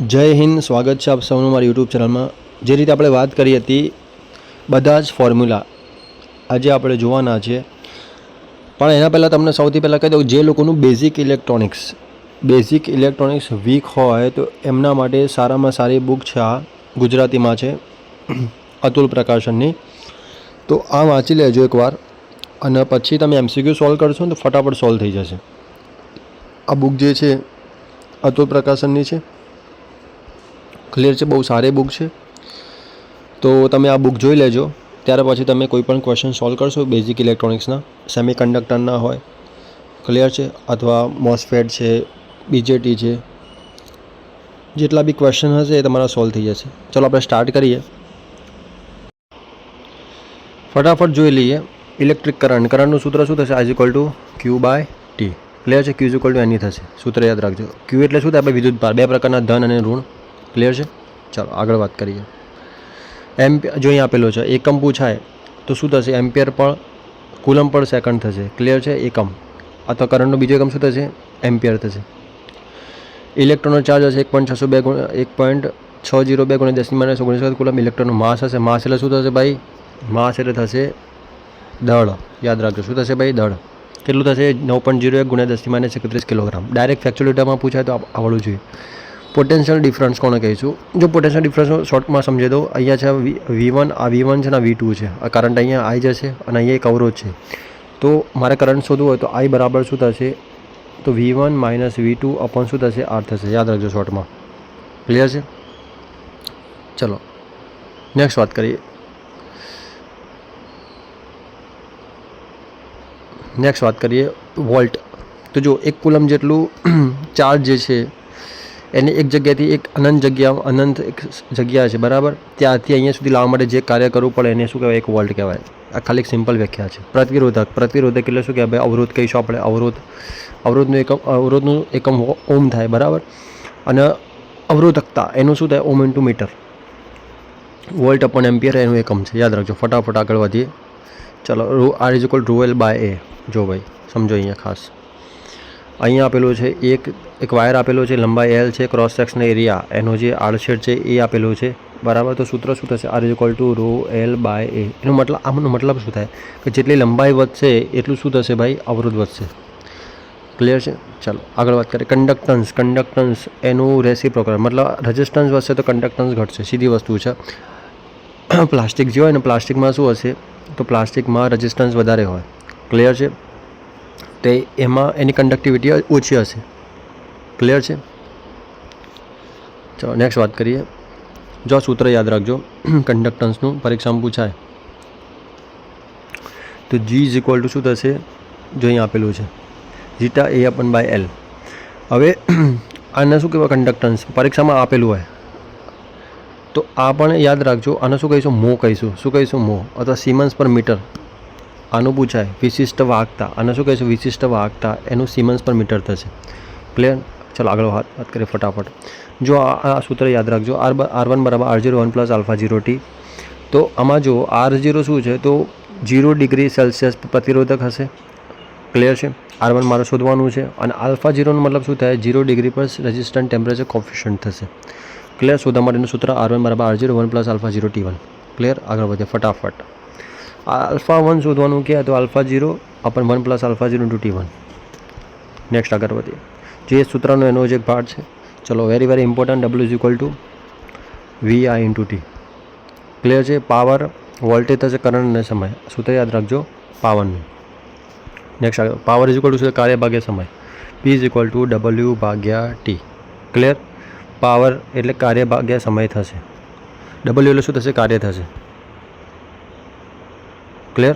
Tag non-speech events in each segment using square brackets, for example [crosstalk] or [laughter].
જય હિન્દ, સ્વાગત છે આપ સૌનું મારી યુટ્યુબ ચેનલમાં. જે રીતે આપણે વાત કરી હતી, બધા જ ફોર્મ્યુલા આજે આપણે જોવાના છે. પણ એના પહેલાં તમને સૌથી પહેલાં કહી દઉં, જે લોકોનું basic electronics basic electronics weak હોય, તો એમના માટે સારામાં સારી બુક છે આ ગુજરાતીમાં છે, અતુલ પ્રકાશનની. તો આ વાંચી લેજો એકવાર, અને પછી તમે એમસીક્યુ સોલ્વ કરશો ને તો ફટાફટ સોલ્વ થઈ જશે. આ બુક જે છે, અતુલ પ્રકાશનની છે. ક્લિયર છે, બહુ સારી બુક છે. તો તમે આ બુક જોઈ લેજો. ત્યાર પછી તમે કોઈ પણ ક્વેશ્ચન સોલ્વ કરશો બેઝિક ઇલેક્ટ્રોનિક્સના સેમી કન્ડક્ટરના હોય ક્લિયર છે, અથવા મોસ્ફેટ છે બીજેટી છે, જેટલા બી ક્વેશ્ચન હશે એ તમારા સોલ્વ થઈ જશે. ચલો આપણે સ્ટાર્ટ કરીએ. ફટાફટ જોઈ લઈએ. ઇલેક્ટ્રિક કરંટ કરંટનું સૂત્ર શું થશે? આજ equal to Q by T clear છે? ક્યુ ઇક્વલ ટુ એની થશે. સૂત્ર યાદ રાખજો. ક્યુ એટલે શું? થાય આપણે વિદ્યુત ભાર. બે પ્રકારના ધન અને ઋણ. ક્લિયર છે? ચાલો, આગળ વાત કરીએ. એમ જો અહીં આપેલો છે, એકમ પૂછાય, તો શું થશે? એમ્પિયર પણ કુલમ પર સેકન્ડ થશે. ક્લિયર છે? એકમ. અથવા કરંટનો બીજો એકમ શું થશે? એમ્પિયર થશે. ઇલેક્ટ્રોનનો ચાર્જ હશે એક પોઈન્ટ છસો બે ગુણ, એક પોઈન્ટ છ જીરો બે ગુણ્યા દસની માઇનસ ઓગણીસ કુલમ. ઇલેક્ટ્રોનનું માસ હશે. માસ એટલે શું થશે ભાઈ? માસ એટલે થશે દળ. યાદ રાખજો, શું થશે ભાઈ? દળ. કેટલું થશે? નવ પોઈન્ટ જીરો એક ગુણ્યા દસની માઇનસ એકત્રીસ કિલોગ્રામ. ડાયરેક્ટ ફેક્ચ્યુઅલ પૂછાય તો આવડવું જોઈએ. પોટેન્શિયલ ડિફરન્સ કોને કહીશું? જો પોટેન્શિયલ ડિફરન્સ શોર્ટમાં સમજી દો, અહીંયા છે વી વન આ વી વન છે ને વી ટુ છે. આ કરંટ અહીંયા આવી જશે અને અહીંયા એક અવરોધ છે. તો મારે કરંટ શોધવું હોય તો આઈ બરાબર શું થશે? તો V one minus V two upon શું થશે? આર થશે. યાદ રાખજો શોર્ટમાં ક્લિયર છે? ચલો. નેક્સ્ટ વાત કરીએ. નેક્સ્ટ વાત કરીએ. વોલ્ટ તો જો એક કુલમ જેટલું [clears throat] ચાર્જ જે છે એને એક જગ્યાએથી એક અનંત જગ્યા, અનંત એક જગ્યા છે, બરાબર? ત્યાંથી અહીંયા સુધી લાવવા માટે જે કાર્ય કરવું પડે એને શું કહેવાય? એક વોલ્ટ કહેવાય. આ ખાલી એક સિમ્પલ વ્યાખ્યા છે. પ્રતિરોધક. પ્રતિરોધક એટલે શું કહેવાય? અવરોધ કહીશું આપણે, અવરોધ. અવરોધનું એકમ અવરોધનું એકમ ઓમ થાય, બરાબર? અને અવરોધકતા, એનું શું થાય? Ohm into metre volt upon ampere એનું એકમ છે. યાદ રાખજો. ફટાફટ આગળ વધીએ. ચલો, rho R is equal rho L by A જો ભાઈ, સમજો અહીંયા ખાસ. અહીંયા આપેલું છે એક એક વાયર આપેલો છે, લંબાઈ એલ છે ક્રોસ સેક્શન એરિયા એનો જે આડછેડ છે, એ આપેલો છે. બરાબર? તો સૂત્ર શું થશે? R is to rho L by A એનો મતલબ આમનો મતલબ શું થાય? કે જેટલી લંબાઈ વધશે, એટલું શું થશે ભાઈ? અવરોધ વધશે. ક્લિયર છે? ચાલો, આગળ વાત કરીએ. કંડક્ટન્સ કંડક્ટન્સ એનું રેસીપ્રોકલ મતલબ રજિસ્ટન્સ વધશે તો કંડક્ટન્સ ઘટશે. સીધી વસ્તુ છે. [coughs] પ્લાસ્ટિક જે હોય ને, પ્લાસ્ટિકમાં શું હશે? તો પ્લાસ્ટિકમાં રજિસ્ટન્સ વધારે હોય. ક્લિયર છે? તે એમાં એની કંડક્ટિવિટી ઓછી હશે. ક્લિયર છે? ચાલો નેક્સ્ટ વાત કરીએ. જો સૂત્ર યાદ રાખજો [clears throat] કંડક્ટન્સનું પરીક્ષામાં પૂછાય. તો જી ઇઝ ઇક્વલ ટુ શું થશે? જો અહીં આપેલું છે. Zeta A upon by L હવે, [clears throat] આને શું કહેવાય કંડક્ટન્સ પરીક્ષામાં આપેલું હોય. તો આ પણ યાદ રાખજો, આને શું કહીશું? મો કહીશું. શું કહીશું? મો. અથવા સિમન્સ પર મીટર આનું પૂછાય. વિશિષ્ટ વાહકતા. આને શું કહીશું? વિશિષ્ટ વાહકતા. એનું સિમન્સ પર મીટર થશે. ક્લિયર ચાલો આગળ વાત વાત કરીએ ફટાફટ. જો આ સૂત્ર યાદ રાખજો આર આર વન બરાબર R zero one plus alpha zero T તો આમાં જો આર જીરો શું છે, તો જીરો ડિગ્રી સેલ્સિયસ પ્રતિરોધક હશે. ક્લિયર છે? આર વન મારે શોધવાનું છે અને આલ્ફા જીરોનો મતલબ શું થાય? જીરો ડિગ્રી પર રેઝિસ્ટન્ટ ટેમ્પરેચર કોફિશન્ટ થશે. ક્લિયર શોધવા માટેનું સૂત્ર આર વન બરાબર R zero one plus alpha zero T one clear આગળ વધે ફટાફટ. આલ્ફા વન શોધવાનું કહે તો આલ્ફા જીરો આપણ one plus alpha zero two T one next આગળ વધીએ. જે સૂત્રનો એનો જે ભાગ છે. ચલો very very important W is equal to V I into T clear છે? પાવર વોલ્ટેજ થશે કરંટ અને સમય. સૂત્ર યાદ રાખજો, પાવરનું. નેક્સ્ટ આગળ. પાવર ઇઝ ઇક્વલ ટુ કાર્ય ભાગ્યા સમય. P is equal to W ભાગ્યા ટી ક્લિયર પાવર એટલે કાર્ય ભાગ્યા સમય થશે. ડબલ્યુ એટલે શું થશે? કાર્ય થશે. ક્લિયર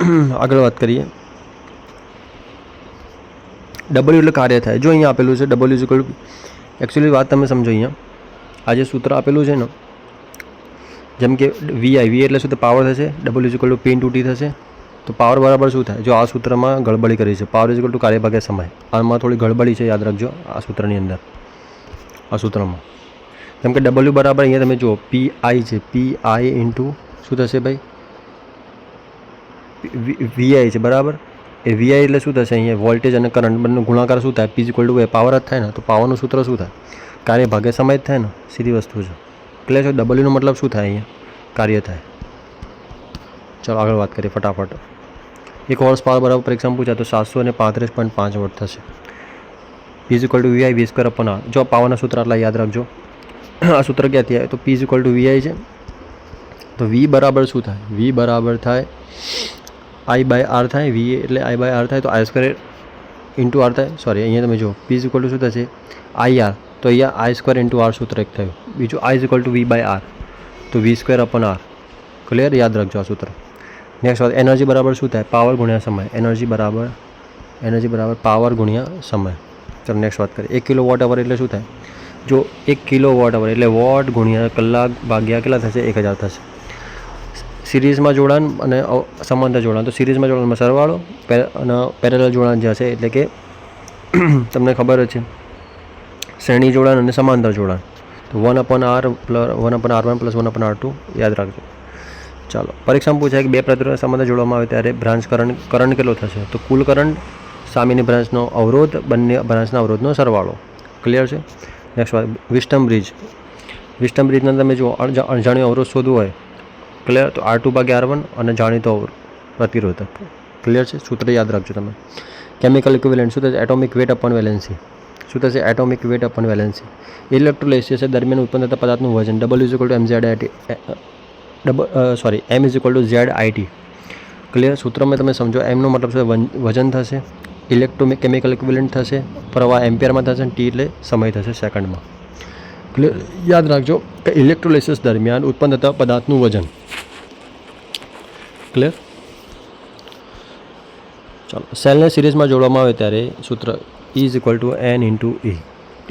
[clears throat] આગળ વાત કરીએ. ડબલ્યુ એટલે કાર્ય થાય. જો અહીંયા આપેલું છે ડબલ્યુ ઇઝ ઇક્વલ એકચ્યુઅલી વાત તમે સમજો અહીંયા. આ જે સૂત્ર આપેલું છે ને, જેમ કે વીઆઈ વી એટલે શું પાવર થશે? W is equal to pen into થશે. તો પાવર બરાબર શું થાય? જો આ સૂત્રમાં ગડબડી કરી છે. પાવર ઇઝ ટુ કાર્ય ભાગે સમય. આમાં થોડી ગડબડી છે, યાદ રાખજો આ સૂત્રની અંદર. આ સૂત્રમાં. કેમ કે ડબલ્યુ બરાબર અહીંયા તમે જુઓ પી આઈ છે. પી આઈ ઇન્ટુ શું થશે ભાઈ? વીઆઈ છે, બરાબર? એ વીઆઈ એટલે શું થશે? અહીંયા વોલ્ટેજ અને કરંટ બંને ગુણાકાર શું થાય? P equal to A power જ થાય ને? તો પાવરનું સૂત્ર શું થાય? કાર્ય ભાગે સમય જ થાય ને? સીધી વસ્તુ છે. એટલે છે? ડબલ્યુનો મતલબ શું થાય અહીંયા? કાર્ય થાય. ચાલો આગળ વાત કરીએ ફટાફટ. એક હોર્સ પાવર બરાબર પરીક્ષામાં પૂછાય તો સાતસો અને પાંત્રીસ પોઈન્ટ પાંચ વોટ થશે. P equal to VI V square upon જો પાવરના સૂત્ર આટલા યાદ રાખજો. [clears throat] આ સૂત્ર ક્યાંથી આવે? તો પી ઇક્વલ ટુ વીઆઈ છે. તો વી બરાબર શું થાય? વી બરાબર થાય આઈ બાય આર થાય વી એટલે આઈ બાય આર થાય, તો આઈ સ્ક્વેર ઇન્ટુ આર થાય. સોરી અહીંયા તમે જો પી ઇક્વલ ટુ શું થશે? આઈ આર તો અહીંયા આઈ સ્ક્વેર ઇન્ટુ આર સૂત્ર એક થયું. બીજું I equal to V by R તો V square upon R clear યાદ રાખજો આ સૂત્ર. નેક્સ્ટ વાત એનર્જી બરાબર શું થાય? પાવર ગુણ્યા સમય. એનર્જી બરાબર એનર્જી બરાબર પાવર ગુણ્યા સમય. ચાલો નેક્સ્ટ વાત કરીએ. એક કિલો વોટ અવર એટલે શું થાય? જો એક કિલો વોટ અવર એટલે વોટ ગુણ્યા કલાક ભાગ્યા કેટલા થશે? એક હજાર થશે. સિરીઝમાં જોડાણ અને સમાંતર જોડાણ. તો સિરીઝમાં જોડાણમાં સરવાળો અને પેરેલલ જોડાણ જે હશે એટલે કે [clears throat] તમને ખબર જ છે. શ્રેણી જોડાણ અને સમાંતર જોડાણ. તો one upon R plus one upon R one plus one upon R two યાદ રાખજો. ચાલો પરીક્ષામાં પૂછાય કે બે પ્રતિરોધ સમાંતર જોડવામાં આવે ત્યારે બ્રાન્ચ કરંટ કરંટ કેટલો થશે? તો કુલ કરંટ સામેની બ્રાન્ચનો અવરોધ, બંને બ્રાન્ચના અવરોધનો સરવાળો. ક્લિયર છે? નેક્સ્ટ વાત વિસ્ટમ બ્રિજ વિસ્ટમ બ્રિજના તમે જો અણજા- અણજાણ્યો અવરોધ શોધવો હોય ક્લિયર તો આર ટુ ભાગે આર વન અને જાણીતો પ્રતિરોધક ક્લિયર છે? સૂત્ર યાદ રાખજો તમે. કેમિકલ ઇક્વિવેલન્ટ શું થશે? એટોમિક વેટ અપન વેલેન્સી શું થશે? Atomic weight upon valency electrolysis દરમિયાન ઉત્પન્ન થતા પદાર્થનું વજન double is equal to M Z IT double sorry M is equal to Z IT clear સૂત્રમાં તમે સમજો એમનો મતલબ છે? વજન થશે. ઇલેક્ટ્રોમિક કેમિકલ ઇક્વિવેલન્ટ થશે. પ્રવાહ એમ્પિયરમાં થશે અને ટી એટલે સમય થશે સેકન્ડમાં ક્લિયર યાદ રાખજો કે ઇલેક્ટ્રોલાઇસિસ દરમિયાન ઉત્પન્ન થતા પદાર્થનું વજન. ક્લિયર ચાલો સેલને સિરીઝમાં જોડવામાં આવે ત્યારે સૂત્ર E is equal to N into E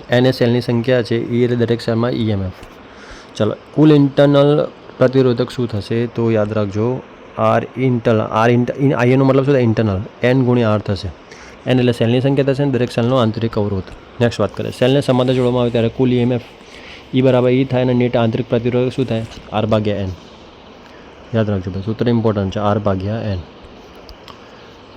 N એ સેલની સંખ્યા છે ઈ એટલે દરેક સેલમાં ઈએમએફ ચાલો, કુલ ઇન્ટરનલ પ્રતિરોધક શું થશે તો યાદ રાખજો આર ઇન્ટરનલ આર ઇન્ટ આઈએનો મતલબ શું થાય? ઇન્ટરનલ એન ગુણ્યા આર થશે. એન એટલે સેલની સંખ્યા થશે અને દરેક સેલનો આંતરિક અવરોધ. નેક્સ્ટ વાત કરીએ. સેલને સમાધાન જોડવામાં આવે ત્યારે કુલ ઈએમએફ ઈ બરાબર ઈ થાય અને નેટ આંતરિક પ્રતિરોધક શું થાય? આર ભાગ્યા એન યાદ રાખજો ભાઈ, સૂત્ર ઇમ્પોર્ટન્ટ છે આર ભાગ્યા એન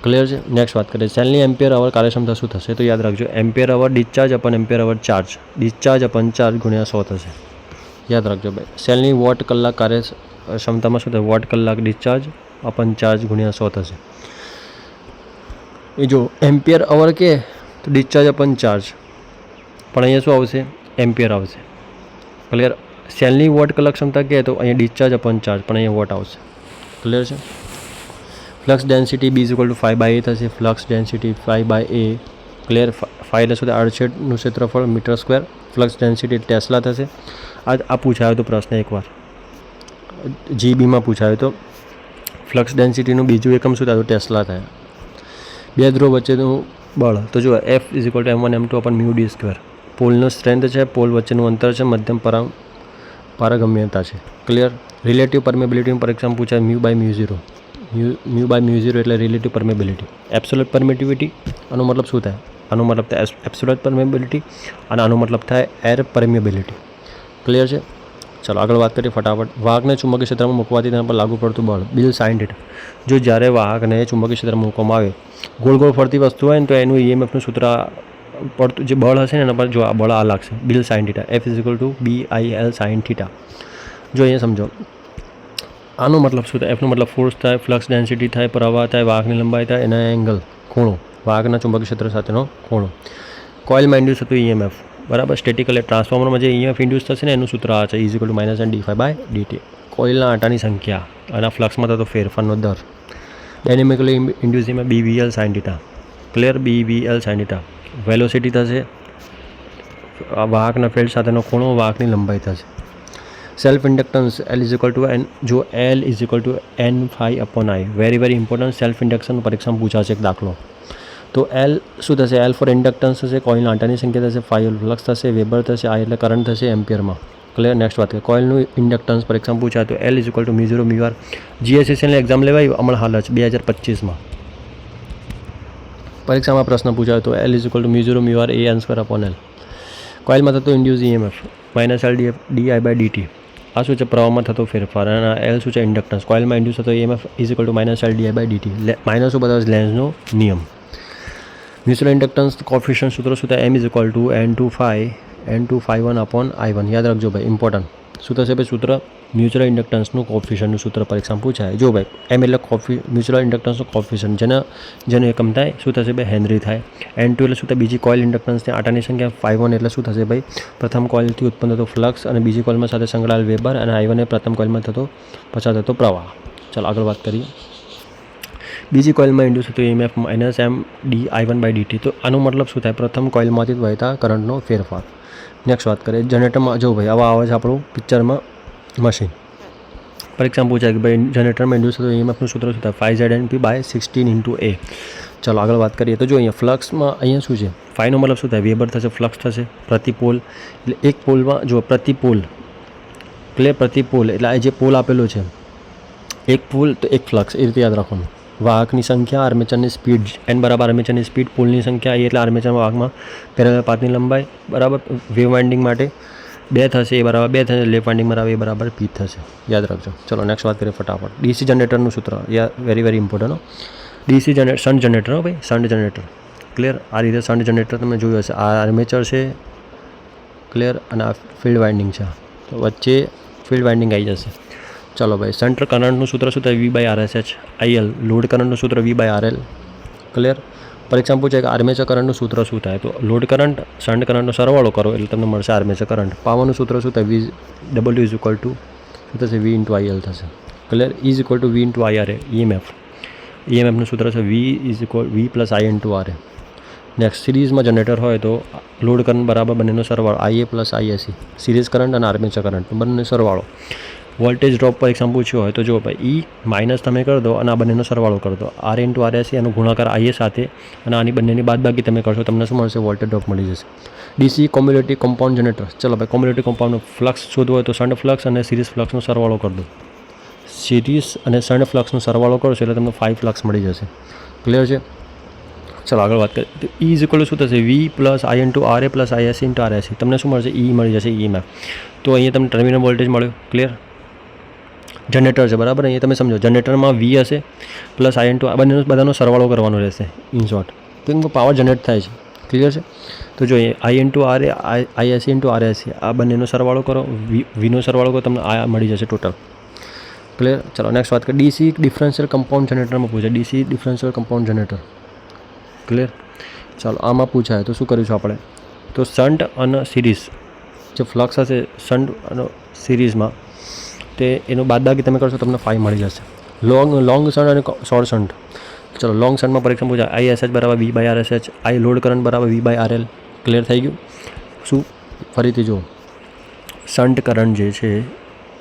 ક્લિયર છે? નેક્સ્ટ વાત કરીએ. સેલની એમ્પિયર અવર કાર્યક્ષમતા શું થશે? તો યાદ રાખજો ampere hour discharge upon ampere hour charge discharge upon charge ગુણ્યા સો થશે. યાદ રાખજો ભાઈ સેલની વોટ કલાક કાર્ય ક્ષમતામાં શું થાય વોટ કલાક ડિસ્ચાર્જ અપન ચાર્જ ગુણ્યા સો થશે. એ જો એમ્પિયર અવર કે તો ડિસ્ચાર્જ અપન ચાર્જ પણ અહીંયા શું આવશે? એમ્પિયર આવશે. ક્લિયર સેલની વોટ કલાક ક્ષમતા કહે તો અહીંયા ડિસ્ચાર્જ અપન ચાર્જ પણ અહીંયા વોટ આવશે. ક્લિયર છે? Flux density B is to phi by A થશે. Flux density phi by A clear phi એટલે આડછેડનું ક્ષેત્રફળ metre square flux density tesla થશે. આ આ પૂછાયો હતો પ્રશ્ન એકવાર. જીબીમાં પૂછાયો તો. ફ્લક્સ ડેન્સિટીનું બીજું એકમ શું થાય? તો ટેસ્લા થાય. બે ધ્રુવ વચ્ચેનું બળ. તો જો F is equal to M one M two upon mu D square પોલનો strength છે પોલ વચ્ચેનું અંતર છે, મધ્યમ પરા પારગમ્યતા છે. ક્લિયર રિલેટિવ પરમેબિલિટીની પરીક્ષામાં પૂછાય mu by mu zero mu mu by mu zero એટલે રિલેટિવ પરમેબિલિટી એબ્સોલ્યુટ પરમિટિવિટી આનો મતલબ શું થાય? આનો મતલબ થાય એબ્સોલ્યુટ પરમેબિલિટી અને આનો મતલબ થાય એર પરમેબિલિટી ક્લિયર છે? ચાલો આગળ વાત કરીએ ફટાફટ. વાહકને ચુંબકીય ક્ષેત્રમાં મૂકવાથી તેના પર લાગુ પડતું બળ. બિલ સાઇન્ટેડ જો જ્યારે વાહકને ચુંબકીય ક્ષેત્રમાં મૂકવામાં આવે, ગોળ ગોળ ફરતી વસ્તુ હોય ને તો એનું ઈએમએફનું સૂત્ર પડતું જે બળ હશે ને એના પર જો આ બળ આ લાગશે. BIL sine theta F is equal to B I L sine theta જો અહીંયા સમજો. આનો મતલબ શું થાય? એફનો મતલબ ફોર્સ થાય ફ્લક્સ ડેન્સિટી થાય, પ્રવાહ થાય વાઘની લંબાઈ થાય, એના એંગલ ખૂણો. વાઘના ચુંબકીય ક્ષેત્ર સાથેનો ખૂણો. કોઇલમાં ઇન્ડ્યુસ થતું ઈએમએફ બરાબર? સ્ટેટિકલ ટ્રાન્સફોર્મરમાં જે ઈએમએફ ઇન્ડ્યુસ થશે ને, એનું સૂત્ર આ છે. Is equal to minus N D phi by DT કોઇલના આટાની સંખ્યા અને ફ્લક્સમાં થતો ફેરફારનો દર. ડાયનેમિકલી ઇન્ડ્યુસ એમાં BVL V L sine theta clear BVL V sine theta velocity થશે. વાહકના ફિલ્ડ સાથેનો ખૂણો વાહકની લંબાઈ થશે. Self inductance L is equal to N જો L is equal to N phi upon I very very important self induction પરીક્ષામાં પૂછાશે એક દાખલો. તો એલ શું થશે? એલ ફોર ઇન્ડક્ટન્સ થશે કોઇલ આંટાની સંખ્યા થશે ફાઈવ ફ્લક્સ થશે, વેબર થશે આઈ એટલે કરંટ થશે એમ્પિયરમાં. ક્લિયર નેક્સ્ટ વાત કરીએ. કોઇલનું ઇન્ડક્ટન્સ પરીક્ષામાં પૂછાય તો L is equal to mu zero, mu R. જીએસએસએલની exam લેવાય હમણાં હાલ જ, બે હજાર પચીસમાં. પરીક્ષામાં પ્રશ્ન પૂછાયો તો L is equal to mu mu R A answer upon L કોઇલમાં થતો induce EMF minus L D D I by DT આ શું છે? પ્રવાહમાં થતો ફેરફાર. અને એલ શું છે? ઇન્ડક્ટન્સ કોઇલમાં ઇન્ડ્યુસ થતો EMF is equal to minus L DI by DT minus બધા લેન્સનો નિયમ. મ્યુચ્યુઅલ ઇન્ડક્ટન્સ કોફિશન સૂત્ર શું થાય? M is equal to N two phi N two phi one upon I one યાદ રાખજો ભાઈ ઇમ્પોર્ટન્ટ શું થશે ભાઈ, સૂત્ર મ્યુચ્યુઅલ ઇન્ડક્ટન્સનું કોફિશનનું સૂત્ર પરીક્ષામાં પૂછાય. જો ભાઈ, એમ એટલે કોફી, મ્યુચ્યુઅલ ઇન્ડક્ટન્સનું કોફિશન જેના, જેનું એકમ થાય, શું થશે ભાઈ, હેનરી થાય. એન ટુ એટલે શું થાય? બીજી કોઇલ ઇન્ડક્ટન્સની આટાની સંખ્યા ફાઈવ વન એટલે શું થશે ભાઈ? પ્રથમ કોઇલથી ઉત્પન્ન થતો ફ્લક્સ અને બીજી કોઇલમાં સાથે સંકળાયેલ વેબર અને આઈ વન એ પ્રથમ કોઇલમાં થતો, પસાર થતો પ્રવાહ. ચાલો આગળ વાત કરીએ. બીજી કોઇલમાં ઇન્ડ્યુસ થતું EMF minus M D I one by DT તો આનો મતલબ શું થાય? પ્રથમ કોઇલમાંથી વહેતા કરંટનો ફેરફાર. નેક્સ્ટ વાત કરીએ. જનરેટરમાં જો ભાઈ આવા આવે છે આપણું પિક્ચરમાં મશીન પરીક્ષામાં પૂછાય કે ભાઈ જનરેટરમાં ઇન્ડ્યુસ થતું ઈએમએફનું સૂત્ર શું થાય? Phi Z N P by sixteen into A ચાલો આગળ વાત કરીએ. તો જો અહીંયા ફ્લક્સમાં અહીંયા શું છે? ફાઈનો મતલબ શું થાય? વેબર થશે ફ્લક્સ થશે, પ્રતિપોલ. એટલે એક પોલમાં જો પ્રતિ પોલ એટલે પ્રતિ પોલ એટલે આ જે પોલ આપેલો છે, એક પોલ તો એક ફ્લક્સ એ રીતે યાદ રાખવાનું. વાહકની સંખ્યા આર્મેચરની સ્પીડ એન બરાબર આર્મેચરની સ્પીડ પુલની સંખ્યા એ એટલે આર્મેચર વાહકમાં પેરેલલ પાથની લંબાઈ બરાબર વેવ વાઇન્ડિંગ માટે બે થશે, એ બરાબર બે થશે લેફ્ટ વાઇન્ડિંગ બરાબર, એ બરાબર પી થશે. યાદ રાખજો. ચલો નેક્સ્ટ વાત કરીએ ફટાફટ. ડીસી જનરેટરનું સૂત્ર. યા very very important DC generate shunt generator હો ભાઈ સન જનરેટર ક્લિયર આ રીતે સન જનરેટર તમે જોયું હશે. આ આર્મેચર છે ક્લિયર અને આ ફિલ્ડ વાઇન્ડિંગ છે. તો વચ્ચે ફિલ્ડ વાઇન્ડિંગ આવી જશે. ચલો ભાઈ, સેન્ટર કરંટનું સૂત્ર શું થાય? V by R S H IL load કરંટનું સૂત્ર V by R L clear પરીક્ષામાં પૂછે કે આર્મેચર કરંટનું સૂત્ર શું થાય? તો લોડ કરંટ શન્ટ કરંટનો સરવાળો કરો, એટલે તમને મળશે આર્મેચર કરંટ. પાવરનું સૂત્ર શું થાય? V W is equal to શું થશે? વી ઇન્ટુ આઈએલ થશે. Clear is equal to V into IR A EMF ઈએમએફનું સૂત્ર છે V is equal V plus I into R A next સિરીઝમાં જનરેટર હોય તો લોડ કરંટ બરાબર બંનેનો સરવાળો IA plus ISE series current અને આર્મેચર કરંટ બંનેનો સરવાળો. વોલ્ટેજ ડ્રોપ પર એક્ઝામ પૂછ્યું હોય તો જો ભાઈ, ઈ માઇનસ તમે કરી દો અને આ બંનેનો સરવાળો કરી દો. આર ઇન્ટુ આર એસ એનો ગુણાકાર આઈએ સાથે અને આની બંનેની બાદબાકી તમે કરશો, તમને શું મળશે? વોલ્ટેજ ડ્રોપ મળી જશે. ડીસી કોમ્યુલેટિવ કમ્પાઉન્ડ જનરેટર ચલો ભાઈ કોમ્યુલેટિવ કમ્પાઉન્ડનો ફ્લક્સ શોધવો હોય તો શન્ટ ફ્લક્સ અને સિરીઝ ફ્લક્સનો સરવાળો કરી દો. સિરીઝ અને શન્ટ ફ્લક્સનો સરવાળો કરશો એટલે તમને ફાઇવ ફ્લક્સ મળી જશે. ક્લિયર છે? ચલો આગળ વાત કરીએ. તો ઈ ઇઝ ઇક્વલ શું થશે? V plus I into R A plus IAC into R S તમને શું મળશે? ઈ મળી જશે ઈમાં તો અહીંયા તમને ટર્મિનલ વોલ્ટેજ મળ્યો. ક્લિયર જનરેટર છે, બરાબર? અહીંયા તમે સમજો જનરેટરમાં વી હશે પ્લસ આઈ ટુ આ બંનેનો, બધાનો સરવાળો કરવાનો રહેશે ઇન શોર્ટ તો પાવર જનરેટ થાય છે. ક્લિયર છે? તો જો I into R A IAC into R AC આ બંનેનો સરવાળો કરો વી વીનો સરવાળો કરો, તમને આ મળી જશે ટોટલ ક્લિયર ચલો નેક્સ્ટ વાત કરીએ. ડીસી ડિફરન્શિયલ કમ્પાઉન્ડ જનરેટરમાં પૂછે. DC differential compound generator clear ચાલો, આમાં પૂછાય. તો શું કરીશું આપણે? તો શન્ટ અને સિરીઝ જે ફ્લક્સ હશે શન્ટ અને સિરીઝમાં તે એનું બાદબાકી તમે કરશો તમને ફાઇવ મળી જશે. લોંગ લોંગ સન અને શોર્ટ સન્ટ ચલો, લોંગ સનમાં પરીક્ષા પૂછાય આઈ એસ એચ બરાબર V by R S H I load current બરાબર V by R L clear થઈ ગયું? શું? ફરીથી જો શન્ટ કરંટ જે છે,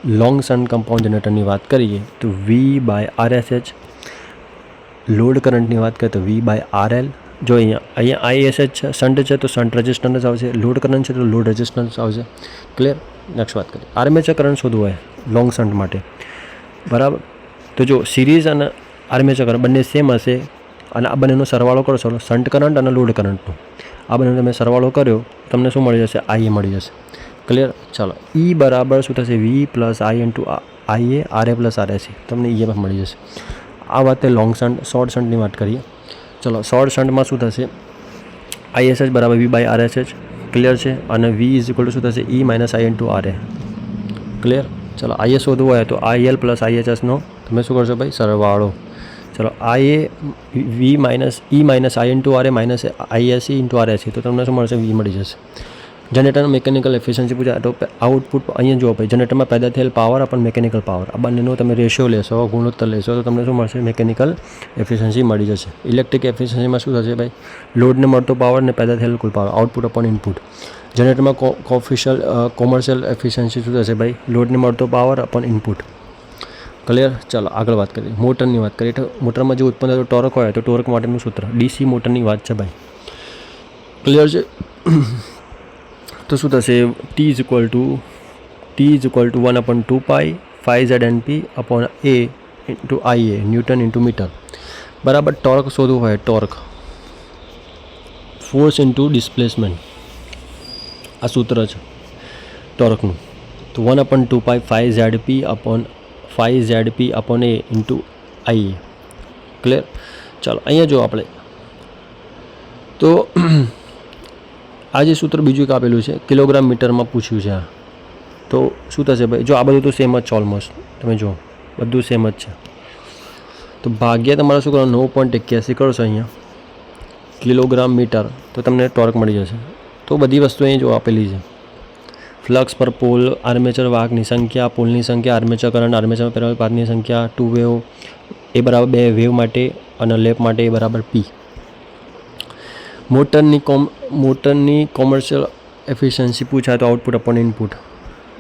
લોંગ સન કમ્પાઉન્ડ જનરેટરની વાત કરીએ, તો V by R S H load કરંટની વાત કરીએ, તો વી બાય આર એલ જો અહીંયા અહીંયા આઈએસએચ છે, શન્ટ છે, તો શન્ટ રેઝિસ્ટન્સ આવશે. લોડ કરંટ છે, તો લોડ રેઝિસ્ટન્સ આવશે. ક્લિયર નેક્સ્ટ વાત કરીએ. આર્મેચર કરંટ શોધવું હોય. લોંગ સન્ટ માટે. બરાબર? તો જો સિરીઝ અને આર્મેચર કરંટ બંને સેમ હશે. અને આ બંનેનો સરવાળો કરશો સન્ટ કરંટ અને લોડ કરંટનો આ બંનેનો તમે સરવાળો કર્યો, તમને શું મળી જશે? આઈએ મળી જશે. ક્લિયર ચાલો. ઈ બરાબર શું થશે? V plus I into IA RA plus R એસી તમને ઈએમએફ મળી જશે. આ વાતે લોંગ સન્ટ શોર્ટ સન્ટની વાત કરીએ. ચલો શોર્ટ સન્ટમાં શું થશે? આઈએસએચ બરાબર V by R S H clear છે? અને વી ઇઝ ઇક્વલ ટુ શું થશે? E minus I into A clear ચલો આઈએસ શોધવું હોય તો આઈએલ પ્લસ આઈએચએસનો તમે શું કરશો ભાઈ? સરવાળો. ચલો I A V minus E minus I into R A minus ISC into R AC તો તમને શું મળશે? વી મળી જશે. જનરેટર મિકેનિકલ એફિશિયન્સી પૂછાય તો આઉટપુટ અહીંયા જોવા પડે જનરેટરમાં પેદા થયેલ પાવર પણ મિકેનિકલ પાવર આ બંનેનો તમે રેશિયો લેશો, ગુણોત્તર લેશો, તો તમને શું મળશે? મિકેનિકલ એફિશિયન્સી મળી જશે. ઇલેક્ટ્રિક એફિશિયન્સીમાં શું થશે ભાઈ? લોડને મળતો પાવર ને પેદા થયેલ કુલ પાવર આઉટપુટ અપોન ઇનપુટ જનરેટરમાં કોફિશિયલ કોમર્શિયલ એફિશિયન્સી શું થશે ભાઈ? લોડને મળતો પાવર અપોન ઇનપુટ ક્લિયર ચાલો, આગળ વાત કરીએ. મોટરની વાત કરીએ. તો મોટરમાં જે ઉત્પન્ન થતો ટોર્ક હોય, તો ટોર્ક માટેનું સૂત્ર. ડીસી મોટરની વાત છે ભાઈ. ક્લિયર છે? તો શું થશે? T is equal to T is equal to one upon two pi phi Z N P upon A into I A newton into metre બરાબર ટોર્ક શોધવું હોય ટોર્ક ફોર્સ ઇન્ટુ ડિસ્પ્લેસમેન્ટ આ સૂત્ર છે ટોર્કનું તો one upon two pi five Z P upon five Z P upon A into I A clear ચાલો, અહીંયા જો આપણે. તો આ જે સૂત્ર બીજું એક આપેલું છે, કિલોગ્રામ મીટરમાં પૂછ્યું છે આ. તો શું થશે ભાઈ? જો આ બધું તો સેમ જ છે ઓલમોસ્ટ તમે જુઓ, બધું સેમ જ છે. તો ભાગ્યા તમારા શું કરો, નવ પોઈન્ટ એક્યાસી કરશો અહીંયા. કિલોગ્રામ મીટર, તો તમને ટોર્ક મળી જશે. તો બધી વસ્તુ અહીં જો આપેલી છે. ફ્લક્સ પર પોલ આર્મેચર વાહકની સંખ્યા પોલની સંખ્યા આર્મેચર કરંટ આર્મેચર પાથની સંખ્યા ટુ વેવ એ બરાબર બે વેવ માટે અને લેપ માટે એ બરાબર પી મોટરની કોમ, મોટરની કોમર્શિયલ એફિશિયન્સી પૂછાય તો આઉટપુટ અપોન ઇનપુટ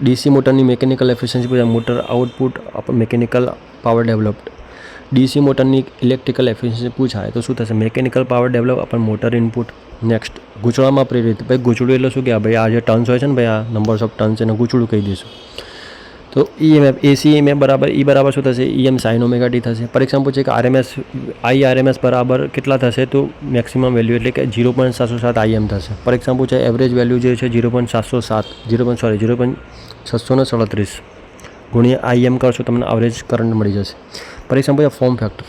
ડીસી મોટરની મિકેનિકલ એફિશિયન્સી પૂછાય, motor output mechanical power developed DC મોટરની ઇલેક્ટ્રિકલ એફિશિયન્સી પૂછાય તો શું થશે? Mechanical power develop upon motor input next ગૂંચળામાં પ્રેરિત. ભાઈ ગૂંચળું એટલે શું કહેવાય ભાઈ આ જે ટર્ન્સ હોય છે ને ભાઈ આ નંબર્સ ઓફ ટર્ન્સ એને ગૂંચળું કહી દઈશું. તો ઈએમએફ એસી એમએફ બરાબર ઈ બરાબર શું થશે? ઈએમ સાઇન ઓમેગા ટી થશે. પરીક્ષામાં પૂછે કે આરએમએસ આઈ આરએમએસ બરાબર કેટલા થશે? તો મેક્સિમમ વેલ્યુ એટલે કે જીરો પોઈન્ટ સાતસો સાત આઈએમ થશે. પરીક્ષામાં પૂછે એવરેજ વેલ્યુ જે છે જીરો પોઈન્ટ સાતસો સાત zero point sorry zero point છસો ને સડત્રીસ ગુણ્યા આઈએમ કરશો, તમને એવરેજ કરંટ મળી જશે. પરીક્ષામાં પૂછે ફોર્મ ફેક્ટર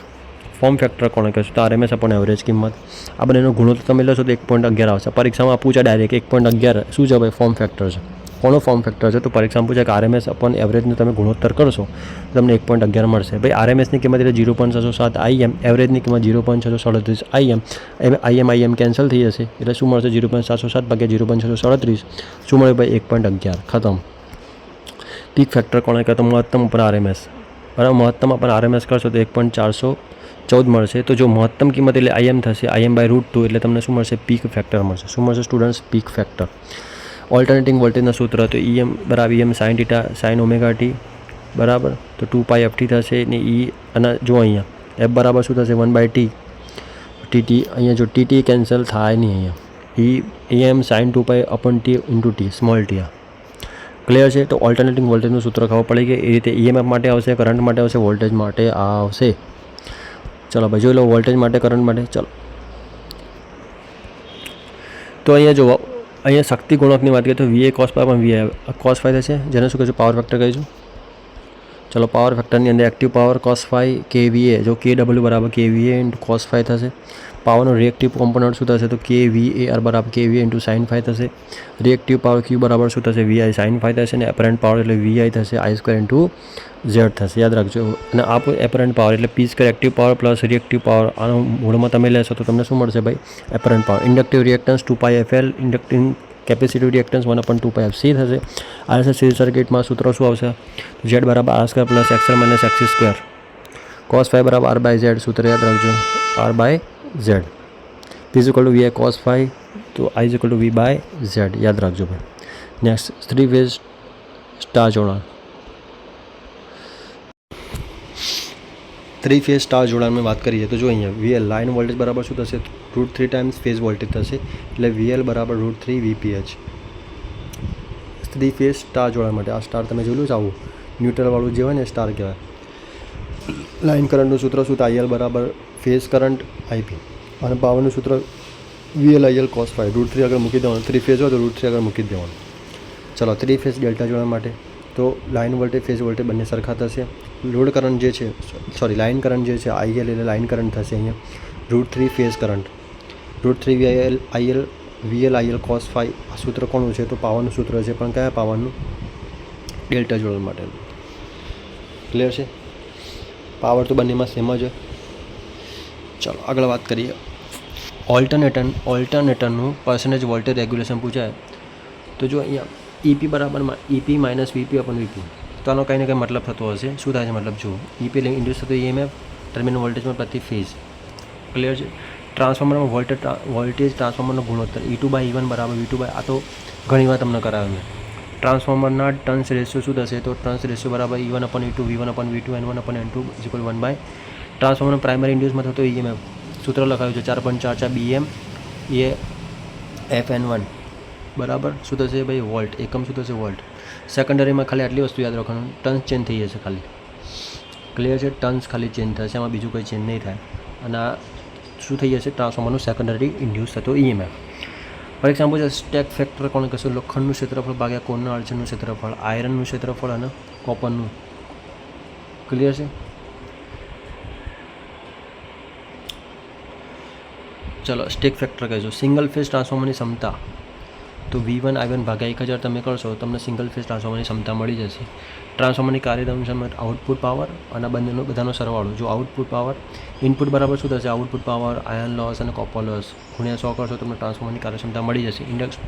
ફોર્મ ફેક્ટર કોને કહેશો તો આરએમએસ આપણને એવરેજ કિંમત. આ બંનેનો ગુણોત્તર તમે લેશો તો એક પોઈન્ટ અગિયાર આવશે. પરીક્ષામાં પૂછે ડાયરેક્ટ એક પોઈન્ટ અગિયાર. શું છે ભાઈ ફોર્મ ફેક્ટર છે. કોનો ફોર્મ ફેક્ટર છે? તો પરીક્ષામાં પૂછે કે આરએમએસ અપોન એવરેજનું તમે ગુણોત્તર કરશો, તો તમને એક પોઈન્ટ અગિયાર મળશે. ભાઈ આરએમએસની કિંમત એટલે જીરો પોઈન્ટ છસો સાત આઈએમ એવરેજની કિંમત જીરો પોઈન્ટ છસો સડત્રીસ આઈએમ આઈએમ આઈએમ કેન્સલ થઈ જશે. એટલે શું મળશે? જીરો પોઈન્ટ સાતસો સાત ભાગ્યા જીરો પોઈન્ટ છસો સડત્રીસ. શું મળે ભાઈ? એક પોઈન્ટ અગિયાર. ખતમ. પીક ફેક્ટર કોણે કહેતો મહત્તમ ઉપર આરએમએસ બરાબર? મહત્તમ ઉપર આરએમએસ કરશો તો એક પોઈન્ટ ચારસો ચૌદ મળશે. તો જો મહત્તમ કિંમત એટલે આઈએમ થશે આઈએમ બાય રૂટ ટુ એટલે તમને શું મળશે? પીક ફેક્ટર મળશે. શું મળશે? સ્ટુડન્ટ્સ પીક ફેક્ટર ઓલ્ટરનેટિંગ વોલ્ટેજના સૂત્ર તો ઈએમ બરાબર EM sine theta sine omega T બરાબર? તો ટુ પાઈ એફ ટી થશે ને ઈ અને જો અહીંયા એફ બરાબર શું થશે? વન બાય ટી ટીટી અહીંયા જો ટીટી કેન્સલ થાય નહીં અહીંયા. E EM sine two pi upon T into T small T આ. ક્લિયર છે? તો ઓલ્ટરનેટિંગ વોલ્ટેજનું સૂત્ર ખબર પડી કે એ રીતે ઈએમએફ માટે આવશે કરંટ માટે આવશે વોલ્ટેજ માટે આ આવશે. ચલો ભાઈ, જોઈ લો વોલ્ટેજ માટે કરંટ માટે. ચલો. તો અહીંયા જો અહીંયા શક્તિ ગુણકની વાત કરીએ તો વીએ કોસ પાય પણ વીએ કોસ ફાઈ થશે જેને શું કહીશું પાવર ફેક્ટર કહીશું ચલો પાવર ફેક્ટરની અંદર એક્ટિવ પાવર કોસ ફાઈ કે વીએ જો કે ડબલ્યુ બરાબર કે વીએ ઇન્ટુ કોસ ફાઈ થશે. પાવરનો રિએક્ટિવ કોમ્પોનન્ટ શું થશે? તો કે વી એ આર બરાબર K V into sine phi થશે? રિએક્ટિવ પાવર ક્યુ બરાબર શું થશે? વીઆઈ સાઇન ફાઈ થશે અને એપરન્ટ પાવર એટલે વીઆઈ થશે આઈ સ્ક્વેર ઇન્ટુ ઝેડ થશે. યાદ રાખજો. અને આ એપરન્ટ પાવર એટલે P square active power plus reactive power આનો મૂળમાં તમે લેશો તો તમને શું મળશે ભાઈ? Apparent power inductive reactance two pi F L inductive capacity reactance one upon two pi F C થશે આરએસએસ સિરીઝ સર્કિટમાં સૂત્ર શું આવશે? ઝેડ બરાબર R square plus XL minus XC square cos phi બરાબર આર બાય ઝેડ સૂત્ર, યાદ રાખજો. R by Z P is to V I cos phi તો I is to V by Z યાદ રાખજો ભાઈ નેક્સ્ટ થ્રી ફેઝ સ્ટાર જોડાણ three phase star જોડાણની વાત કરીએ તો જો અહીંયા વીએલ લાઇન વોલ્ટેજ બરાબર શું થશે root three times phase voltage થશે એટલે વીએલ બરાબર root three VPH three phase star જોડાણ માટે આ સ્ટાર તમે જોયું છે આવું ન્યુટ્રલવાળું જે હોય ને સ્ટાર કહેવાય લાઇન કરંટનું સૂત્ર શું? તો આઈએલ બરાબર ફેઝ કરંટ આઈપી અને પાવરનું સૂત્ર VL IL cos five root three આગળ મૂકી દેવાનું થ્રી ફેઝ હોય તો રૂટ થ્રી આગળ મૂકી દેવાનું. ચલો થ્રી ફેઝ ડેલ્ટા જોડાણ માટે તો લાઇન વોલ્ટેજ ફેઝ વોલ્ટેજ બંને સરખા થશે. લોડ કરંટ જે છે સોરી લાઇન કરંટ જે છે આઈએલ એટલે લાઇન કરંટ થશે અહીંયા. Root three phase current root three VIL IL VL IL cos five આ સૂત્ર કોનું છે? તો પાવરનું સૂત્ર છે, પણ કયા પાવરનું? ડેલ્ટા જોડાણ માટેનું. ક્લિયર છે? પાવર તો બંનેમાં સેમ જ હોય. ચાલો, આગળ વાત કરીએ. ઓલ્ટરનેટર ઓલ્ટરનેટરનું પર્સન્ટેજ વોલ્ટેજ રેગ્યુલેશન પૂછાય. તો જો અહીંયા EP બરાબરમાં EP minus VP upon VP તો આનો કંઈ ને કંઈ મતલબ થતો હશે? શું થાય છે મતલબ? જુઓ. ઈપી એટલે ઇન્ડ્યુસ થતો ઈએમએફ ટર્મિનલ વોલ્ટેજમાં પ્રતિ ફેઝ ક્લિયર છે? ટ્રાન્સફોર્મરમાં વોલ્ટેજ વોલ્ટેજ ટ્રાન્સફોર્મરનો ગુણોત્તર. E two by E one બરાબર વી ટુ બાય આ તો ઘણી વાર તમને કરાવ્યું મેં. ટ્રાન્સફોર્મરના ટર્ન્સ રેશિયો શું થશે? તો ટર્ન્સ રેશિયો બરાબર E one upon E two V one upon V two N one upon N two equal one by ટ્રાન્સફોર્મરનો primary ઇન્ડ્યુસમાં થતો ઈએમએફ સૂત્ર લખાયું છે ચાર પોઈન્ટ ચાર ચાર BM A F N one બરાબર? શું થશે ભાઈ? વોલ્ટ. એકમ શું થશે? વોલ્ટ. સેકન્ડરીમાં ખાલી આટલી વસ્તુ યાદ રાખવાનું. ટર્ન્સ ચેન્જ થઈ જશે ખાલી. ક્લિયર છે? ટર્ન્સ ખાલી ચેન્જ થશે. એમાં બીજું કંઈ ચેન્જ નહીં થાય. અને આ શું થઈ જશે? ટ્રાન્સફોર્મરનું સેકન્ડરી ઇન્ડ્યુસ થતો ઈએમએફ એક્ઝામ્પલ છે સ્ટેક ફેક્ટર કોણ કહેશું? લોખંડનું ક્ષેત્રફળ ભાગ્યા કોરના અડચણનું ક્ષેત્રફળ આયરનનું ક્ષેત્રફળ અને કોપરનું ક્લિયર છે? ચલો સ્ટેક ફેક્ટર કહીશું સિંગલ ફેઝ ટ્રાન્સફોર્મરની ક્ષમતા. તો વી વન આઈ વન ભાગ્યા એક હજાર તમે કરશો, તમને સિંગલ ફેઝ ટ્રાન્સફોર્મરની ક્ષમતા મળી જશે. ટ્રાન્સફોર્મરની કાર્યક્ષમતા આઉટપુટ પાવર અને બંનેનો, બધાનો સરવાળો. જો આઉટપુટ પાવર ઇનપુટ બરાબર શું થશે? આઉટપુટ પાવર આયન લોસ અને કોપર લોસ ગુણ્યા સો કરશો, તમને ટ્રાન્સફોર્મરની કાર્યક્ષમતા મળી જશે. ઇન્ડક્સ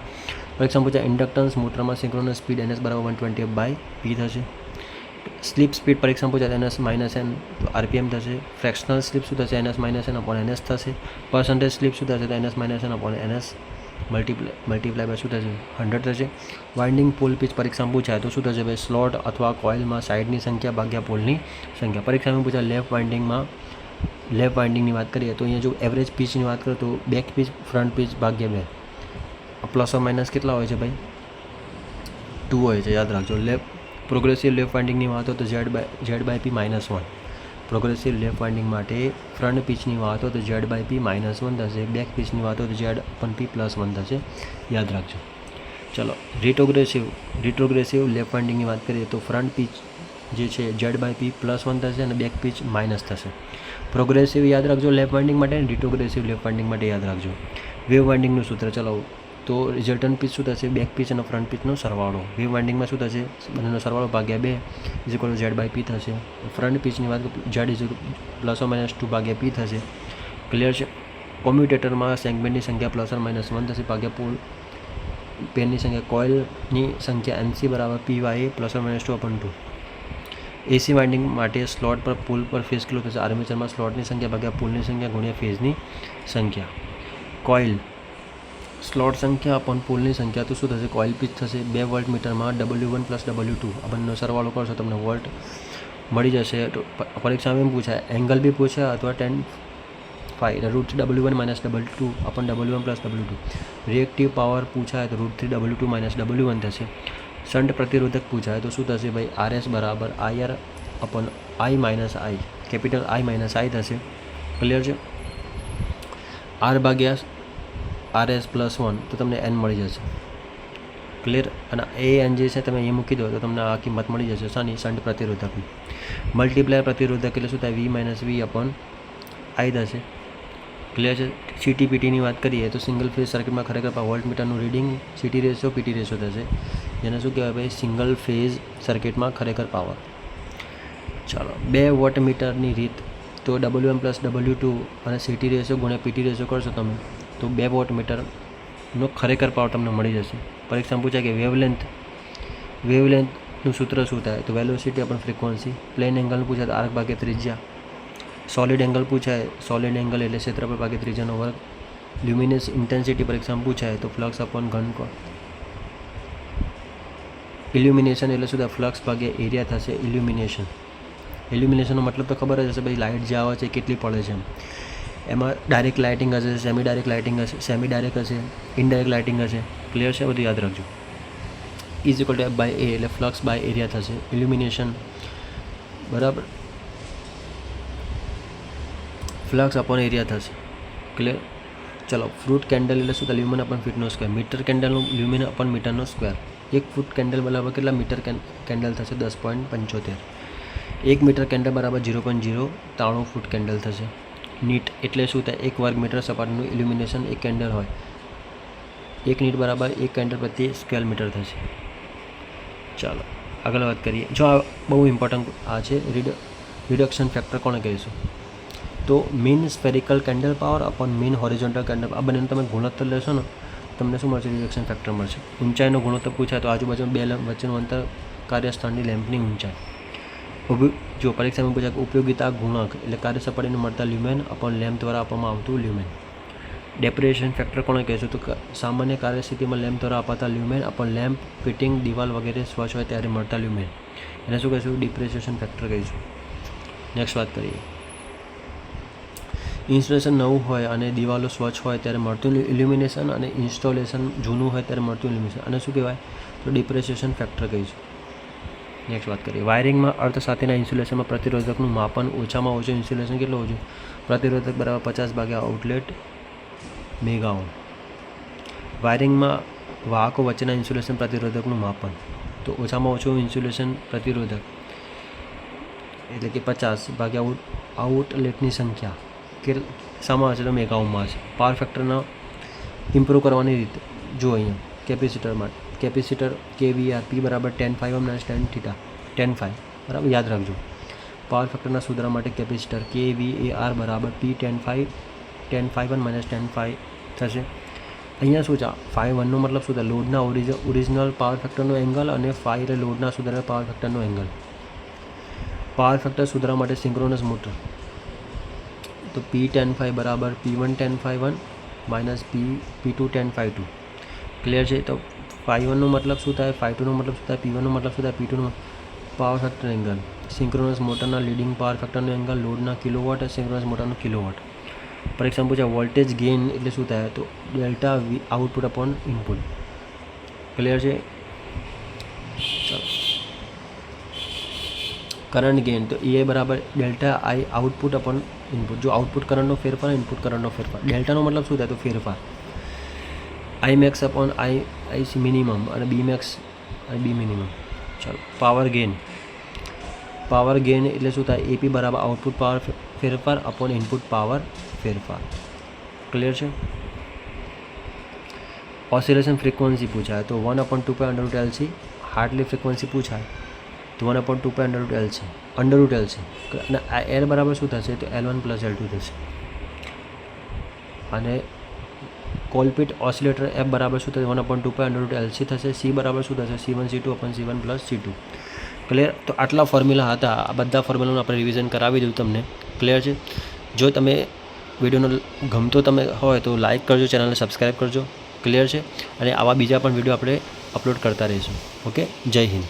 પરીક્ષા પૂછ્યા ઇન્ડક્ટન્સ મોટરમાં સિંક્રોનસ સ્પીડ એનએસ બરાબર વન ટ્વેન્ટી બાય પી થશે. સ્લીપ સ્પીડ પર એક્ઝામ્પલ છે એનએસ માઇનસ એન આરપીએમ થશે. ફ્રેક્શનલ સ્લીપ શું થશે? NS minus N upon NS થશે. પર્સન્ટેજ સ્લીપ શું થશે? તો NS minus N upon NS multiply multiply by શું થશે? હંડ્રેડ થશે. વાઇન્ડિંગ પોલ પીચ પરીક્ષામાં પૂછાય તો શું થશે? ભાઈ, સ્લોટ અથવા કોઇલમાં સાઇડની સંખ્યા ભાગ્યા પોલની સંખ્યા. પરીક્ષામાં પૂછાય લેફ્ટ વાઇન્ડિંગમાં, લેફ્ટ વાઇન્ડિંગની વાત કરીએ તો અહીંયા જો એવરેજ પીચની વાત કરીએ તો બેક પીચ, ફ્રન્ટ પીચ ભાગ્યા બે. પ્લસ ઓર માઇનસ કેટલા હોય છે ભાઈ? ટુ હોય છે, યાદ રાખજો. લેફ્ટ પ્રોગ્રેસિવ લેફ્ટ વાઇન્ડિંગની વાત હોય તો Z by Z by P minus one progressive left winding માટે ફ્રન્ટ પીચની વાત હોય તો Z by P minus one થશે. બેક પીચની વાત હોય તો Z upon P plus one થશે. યાદ રાખજો. ચલો રિટોગ્રેસિવ રિટ્રોગ્રેસિવ લેફ્ટ વાઇન્ડિંગની વાત કરીએ તો ફ્રન્ટ પીચ જે છે Z by P plus one થશે અને બેક પીચ માઇનસ થશે. પ્રોગ્રેસિવ યાદ રાખજો લેફ્ટ વાઇન્ડિંગ માટે અને રિટોગ્રેસિવ લેફ્ટ વાઇન્ડિંગ માટે યાદ રાખજો. વેવ વાઇન્ડિંગનું સૂત્ર ચલાવો. તો રિઝલ્ટન પીચ શું થશે? બેક પીચ અને ફ્રન્ટ પીચનો સરવાળો. વેવ વાઇન્ડિંગમાં શું થશે? બંનેનો સરવાળો ભાગ્યા બે is equal Z by P થશે. ફ્રન્ટ પીચની વાત Z is plus or minus two ભાગ્યા પી થશે. ક્લિયર છે? કોમ્યુટેટરમાં સેગમેન્ટની સંખ્યા પ્લસ ઓર માઇનસ વન થશે, ભાગ્યા પોલ પેનની સંખ્યા કોઇલની સંખ્યા એનસી બરાબર P Y plus or minus two upon two AC winding માટે સ્લોટ પર પુલ પર ફેઝ કેટલું થશે? આર્મેચરમાં સ્લોટની સંખ્યા ભાગ્યા પુલની સંખ્યા ગુણ્યા ફેઝની સંખ્યા. કોઇલ સ્લોટ સંખ્યા અપન પુલની સંખ્યા તો શું થશે? કોઇલ પીચ થશે. બે વોલ્ટ મીટરમાં W one plus W two આ બંનેનો સરવાળો કરશો તમને વોલ્ટ મળી જશે. તો પરીક્ષામાં એમ પૂછાય એંગલ બી પૂછાય અથવા tan five root W one minus double two upon W one plus W two reactive power પૂછાય તો root three W two minus W one થશે. શંટ પ્રતિરોધક પૂછાય તો શું થશે ભાઈ? આર એસ બરાબર I R upon I minus I capital I minus I થશે. ક્લિયર છે? આર ભાગ્યા આર એસ પ્લસ વન તો તમને એન મળી જશે. ક્લિયર અને એ એન જે છે, તમે એ મૂકી દો, તો તમને આ કિંમત મળી જશે શાની શંટ પ્રતિરોધકની મલ્ટીપ્લાયર પ્રતિરોધક એટલે શું થાય? વી માઇનસ વી અપોન આઈ થશે. ક્લિયર છે? સીટીપીટીની વાત કરીએ, તો સિંગલ ફેઝ સર્કિટમાં ખરેખર volt મીટરનું reading CT ratio PT ratio થશે. જેને શું કહેવાય ભાઈ? સિંગલ ફેઝ સર્કિટમાં ખરેખર પાવર ચાલો, બે વોટ મીટરની રીત. તો W M plus W two અને સીટી રેશિયો ગુણ્યા પીટી રેશિયો કરશો તમે. તો બે વોટ મીટરનો ખરેખર પાવર તમને મળી જશે. પરીક્ષામાં પૂછાય કે વેવલેન્થ વેવલેન્થનું સૂત્ર શું થાય? તો velocity upon frequency plane angle પૂછાય તો આર્ક ભાગે ત્રિજ્યા. સોલિડ એંગલ પૂછાય સોલિડ એંગલ એટલે ક્ષેત્રફળ ભાગે ત્રિજ્યાનો વર્ગ. લ્યુમિનસ ઇન્ટેન્સિટી પરીક્ષામાં પૂછાય તો ફ્લક્સ અપોન ઘન કોણ? ઇલ્યુમિનેશન એટલે શું થાય? ફ્લક્સ ભાગે એરિયા થશે ઇલ્યુમિનેશન ઇલ્યુમિનેશનનો મતલબ તો ખબર જ હશે ભાઈ લાઇટ જે આવે છે કેટલી પડે છે એમ. એમાં ડાયરેક્ટ લાઇટિંગ હશે સેમી ડાયરેક્ટ લાઇટિંગ હશે સેમી ડાયરેક્ટ હશે ઇનડાયરેક્ટ લાઇટિંગ હશે. ક્લિયર છે બધું યાદ રાખજો. Is equal to F by A એટલે ફ્લક્સ બાય એરિયા થશે. ઇલ્યુમિનેશન બરાબર? ફ્લક્સ અપોન એરિયા થશે. ક્લિયર ચલો ફ્રૂટ કેન્ડલ એટલે શું? થાય લ્યુમિન અપન ફીટનો સ્ક્વેર મીટર કેન્ડલનું લ્યુમિન અપન મીટરનો સ્ક્વેર એક ફૂટ કેન્ડલ બરાબર કેટલા મીટર કેન્ડલ થશે? દસ પોઈન્ટ પંચોતેર. એક મીટર કેન્ડલ બરાબર ઝીરો પોઈન્ટ ઝીરો ત્રાણું ફૂટ કેન્ડલ થશે. નીટ એટલે શું? થાય એક વર્ગ મીટર સપાટીનું ઇલ્યુમિનેશન એક કેન્ડલ હોય. એક નીટ બરાબર એક કેન્ડલ પ્રતિ સ્ક્વેર મીટર થશે. ચાલો, આગળ વાત કરીએ. જો આ બહુ ઇમ્પોર્ટન્ટ આ છે રિડ રિડક્શન ફેક્ટર કોને કહીશું? તો mean spherical candle power upon mean horizontal candle આ બંનેનો તમે ગુણોત્તર લેશો ને, તમને શું મળશે? રિડક્શન ફેક્ટર મળશે. ઊંચાઈનો ગુણોત્તર પૂછાય તો આજુબાજુ બે વચ્ચેનું અંતર કાર્યસ્થળની લેમ્પની ઊંચાઈ. જો પરીક્ષામાં પૂછાય ઉપયોગીતા ગુણક એટલે કાર્યસપાટીને મળતા લ્યુમેન અપોન લેમ્પ દ્વારા આપવામાં આવતું લ્યુમેન ડેપ્રેશન ફેક્ટર કોને કહેશું તો સામાન્ય કાર્યસ્થિતિમાં લેમ્પ દ્વારા અપાતા લ્યુમેન અપોન લેમ્પ ફિટિંગ દિવાલ વગેરે સ્વચ્છ હોય ત્યારે મળતા લ્યુમેન એને શું કહીશું ડિપ્રેશિએશન ફેક્ટર કહીશું નેક્સ્ટ વાત કરીએ ઇન્સ્ટોલેશન નવું હોય અને દિવાલો સ્વચ્છ હોય ત્યારે મળતું ઇલ્યુમિનેશન અને ઇન્સ્ટોલેશન જૂનું હોય ત્યારે મળતું ઇલ્યુમિનેશન અને શું કહેવાય તો ડિપ્રેશિએશન ફેક્ટર કહીશું નેક્સ્ટ વાત કરીએ. વાયરિંગમાં અર્થ સાથેના ઇન્સ્યુલેશનમાં પ્રતિરોધકનું માપન ઓછામાં ઓછું ઇન્સ્યુલેશન કેટલું ઓછું પ્રતિરોધક બરાબર પચાસ ભાગ્યા આઉટલેટ મેગા ઓહ્મ વાયરિંગમાં વાહકો વચ્ચેના ઇન્સ્યુલેશન પ્રતિરોધકનું માપન. તો ઓછામાં ઓછું ઇન્સ્યુલેશન પ્રતિરોધક. એટલે કે પચાસ ભાગ્યા આઉટ આઉટલેટની સંખ્યા. કે શામાં હશે તો મેગાઓમાં હશે. પાવર ફેક્ટરના ઇમ્પ્રૂવ કરવાની રીત જો અહીંયા કેપેસિટર માટે. કેપેસિટર કેવીઆર પી બરાબર tan five M tan theta, tan five, બરાબર? યાદ રાખજો. પાવર ફેક્ટરના સુધારા માટે કેપેસિટર કે વી એ આર બરાબર P tan five tan five one minus tan five થશે. અહીંયા શું છે? ફાઈવ વનનો મતલબ શું થાય લોડના ઓરિજ, ઓરિજિનલ પાવર ફેક્ટરનો એંગલ અને ફાઈવ એટલે લોડના સુધારેલા પાવર ફેક્ટરનો એંગલ. પાવર ફેક્ટર સુધારવા માટે સિંક્રોનસ મોટર. તો પી ટેન ફાઈવ બરાબર P one tan five one minus P P two tan five two. Clear છે? તો ફાઈવ વનનો મતલબ શું થાય? ફાઈવ ટુનો મતલબ શું થાય? પી વનનો મતલબ શું થાય? પી ટુનો પાવર ફેક્ટર એંગલ સિંક્રોનસ મોટરના લીડિંગ પાવર ફેક્ટરનો એંગલ લોડના કિલોવોટ સિંક્રોનસ મોટરનો કિલોવોટ ફોર એક્ઝામ્પલ છે વોલ્ટેજ ગેઇન એટલે શું થાય? તો delta V output upon input clear છે? કરંટ ગેઇન તો એ બરાબર delta I output upon input જો આઉટપુટ કરંટનો ફેરફાર ઇનપુટ કરંટનો ફેરફાર. ડેલ્ટાનો મતલબ શું થાય? તો ફેરફાર. I max upon I I minimum અને બી મેક્સ અને બી મિનિમમ ચાલો પાવર ગેઇન પાવર ગેઇન એટલે શું થાય? એપી બરાબર આઉટપુટ પાવર ફેરફાર અપોન ઇનપુટ પાવર ફેરફાર. ક્લિયર છે? ઓસિલેશન ફ્રીક્વન્સી પૂછાય. તો one upon two pi under L C Hartley frequency પૂછાય. તો one upon two pi under L છે અંડર રૂટ છે અને આ એલ બરાબર શું થશે? તો L one plus L two થશે. અને કોલપીટ ઓસિલેટર એફ બરાબર શું થશે? One upon two pi under LC થશે. સી બરાબર શું થશે? C one C two upon C one plus C two clear તો આટલા ફોર્મ્યુલા હતા. આ બધા ફોર્મ્યુલાનું આપણે રિવિઝન કરાવી દીધું તમને. ક્લિયર છે? જો તમે વિડીયોનો ગમતો તમે હોય તો લાઇક કરજો ચેનલને સબસ્ક્રાઈબ કરજો. ક્લિયર છે? અને આવા બીજા પણ વીડિયો આપણે અપલોડ કરતા રહીશું. ઓકે જય હિન્દ.